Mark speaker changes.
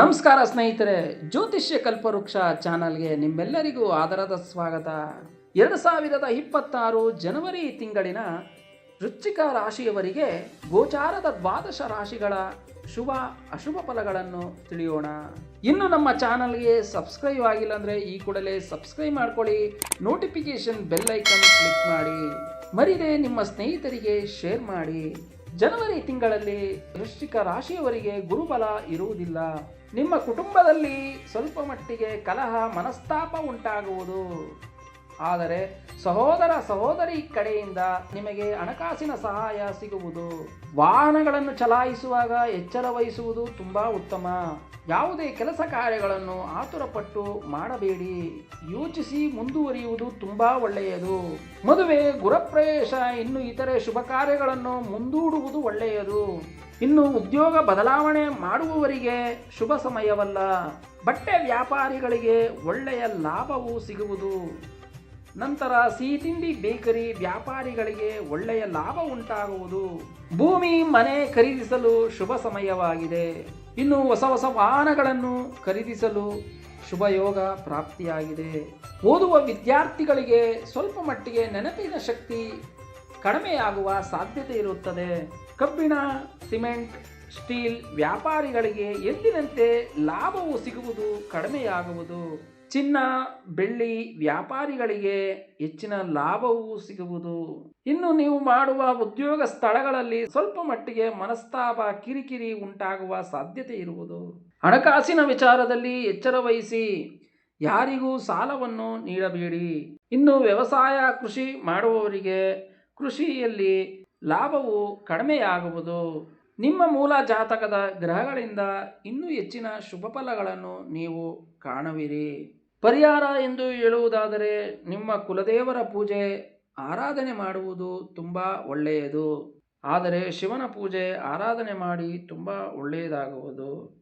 Speaker 1: ನಮಸ್ಕಾರ ಸ್ನೇಹಿತರೆ, ಜ್ಯೋತಿಷ್ಯ ಕಲ್ಪವೃಕ್ಷ ಚಾನಲ್ಗೆ ನಿಮ್ಮೆಲ್ಲರಿಗೂ ಆದರದ ಸ್ವಾಗತ. ಎರಡು ಸಾವಿರದ ಇಪ್ಪತ್ತಾರು ಜನವರಿ ತಿಂಗಳಿನ ವೃಶ್ಚಿಕ ರಾಶಿಯವರಿಗೆ ಗೋಚಾರದ ದ್ವಾದಶ ರಾಶಿಗಳ ಶುಭ, ಅಶುಭ ಫಲಗಳನ್ನು ತಿಳಿಯೋಣ. ಇನ್ನು ನಮ್ಮ ಚಾನಲ್ಗೆ ಸಬ್ಸ್ಕ್ರೈಬ್ ಆಗಿಲ್ಲ ಅಂದರೆ ಈ ಕೂಡಲೇ ಸಬ್ಸ್ಕ್ರೈಬ್ ಮಾಡ್ಕೊಳ್ಳಿ ನೋಟಿಫಿಕೇಶನ್ ಬೆಲ್ ಐಕನ್ ಕ್ಲಿಕ್ ಮಾಡಿ, ಮರಿದೆ ನಿಮ್ಮ ಸ್ನೇಹಿತರಿಗೆ ಶೇರ್ ಮಾಡಿ. ಜನವರಿ ತಿಂಗಳಲ್ಲಿ ವೃಶ್ಚಿಕ ರಾಶಿಯವರಿಗೆ ಗುರುಬಲ ಇರುವುದಿಲ್ಲ. ನಿಮ್ಮ ಕುಟುಂಬದಲ್ಲಿ ಸ್ವಲ್ಪ ಮಟ್ಟಿಗೆ ಕಲಹ ಮನಸ್ತಾಪ ಉಂಟಾಗುವುದು. ಆದರೆ ಸಹೋದರ ಸಹೋದರಿ ಕಡೆಯಿಂದ ನಿಮಗೆ ಹಣಕಾಸಿನ ಸಹಾಯ ಸಿಗುವುದು. ವಾಹನಗಳನ್ನು ಚಲಾಯಿಸುವಾಗ ಎಚ್ಚರ ವಹಿಸುವುದು ತುಂಬಾ ಉತ್ತಮ. ಯಾವುದೇ ಕೆಲಸ ಕಾರ್ಯಗಳನ್ನು ಆತುರಪಟ್ಟು ಮಾಡಬೇಡಿ. ಯೋಚಿಸಿ ಮುಂದುವರಿಯುವುದು ತುಂಬಾ ಒಳ್ಳೆಯದು. ಮದುವೆ ಗುರಪ್ರವೇಶ ಇನ್ನು ಇತರೆ ಶುಭ ಕಾರ್ಯಗಳನ್ನು ಮುಂದೂಡುವುದು ಒಳ್ಳೆಯದು. ಇನ್ನು ಉದ್ಯೋಗ ಬದಲಾವಣೆ ಮಾಡುವವರಿಗೆ ಶುಭ ಸಮಯವಲ್ಲ. ಬಟ್ಟೆ ವ್ಯಾಪಾರಿಗಳಿಗೆ ಒಳ್ಳೆಯ ಲಾಭವು ಸಿಗುವುದು. ನಂತರ ಸಿಹಿ ತಿಂಡಿ ಬೇಕರಿ ವ್ಯಾಪಾರಿಗಳಿಗೆ ಒಳ್ಳೆಯ ಲಾಭ ಉಂಟಾಗುವುದು. ಭೂಮಿ, ಮನೆ ಖರೀದಿಸಲು ಶುಭ ಸಮಯವಾಗಿದೆ. ಇನ್ನು ಹೊಸ ಹೊಸ ವಾಹನಗಳನ್ನು ಖರೀದಿಸಲು ಶುಭ ಯೋಗ ಪ್ರಾಪ್ತಿಯಾಗಿದೆ. ಓದುವ ವಿದ್ಯಾರ್ಥಿಗಳಿಗೆ ಸ್ವಲ್ಪ ಮಟ್ಟಿಗೆ ನೆನಪಿನ ಶಕ್ತಿ ಕಡಿಮೆಯಾಗುವ ಸಾಧ್ಯತೆ ಇರುತ್ತದೆ. ಕಬ್ಬಿಣ, ಸಿಮೆಂಟ್, ಸ್ಟೀಲ್ ವ್ಯಾಪಾರಿಗಳಿಗೆ ಎಂದಿನಂತೆ ಲಾಭವು ಸಿಗುವುದು ಕಡಿಮೆಯಾಗುವುದು. ಚಿನ್ನ ಬೆಳ್ಳಿ ವ್ಯಾಪಾರಿಗಳಿಗೆ ಹೆಚ್ಚಿನ ಲಾಭವೂ ಸಿಗುವುದು. ಇನ್ನು ನೀವು ಮಾಡುವ ಉದ್ಯೋಗ ಸ್ಥಳಗಳಲ್ಲಿ ಸ್ವಲ್ಪ ಮಟ್ಟಿಗೆ ಮನಸ್ತಾಪ, ಕಿರಿಕಿರಿ ಉಂಟಾಗುವ ಸಾಧ್ಯತೆ ಇರುವುದು. ಹಣಕಾಸಿನ ವಿಚಾರದಲ್ಲಿ ಎಚ್ಚರ ವಹಿಸಿ ಯಾರಿಗೂ ಸಾಲವನ್ನು ನೀಡಬೇಡಿ. ಇನ್ನು ವ್ಯವಸಾಯ, ಕೃಷಿ ಮಾಡುವವರಿಗೆ ಕೃಷಿಯಲ್ಲಿ ಲಾಭವು ಕಡಿಮೆಯಾಗುವುದು. ನಿಮ್ಮ ಮೂಲ ಜಾತಕದ ಗ್ರಹಗಳಿಂದ ಇನ್ನೂ ಹೆಚ್ಚಿನ ಶುಭ ಫಲಗಳನ್ನು ನೀವು ಕಾಣುವಿರಿ. ಪರಿಹಾರ ಎಂದು ಹೇಳುವುದಾದರೆ ನಿಮ್ಮ ಕುಲದೇವರ ಪೂಜೆ ಆರಾಧನೆ ಮಾಡುವುದು ತುಂಬ ಒಳ್ಳೆಯದು. ಆದರೆ ಶಿವನ ಪೂಜೆ ಆರಾಧನೆ ಮಾಡಿ ತುಂಬ ಒಳ್ಳೆಯದಾಗುವುದು.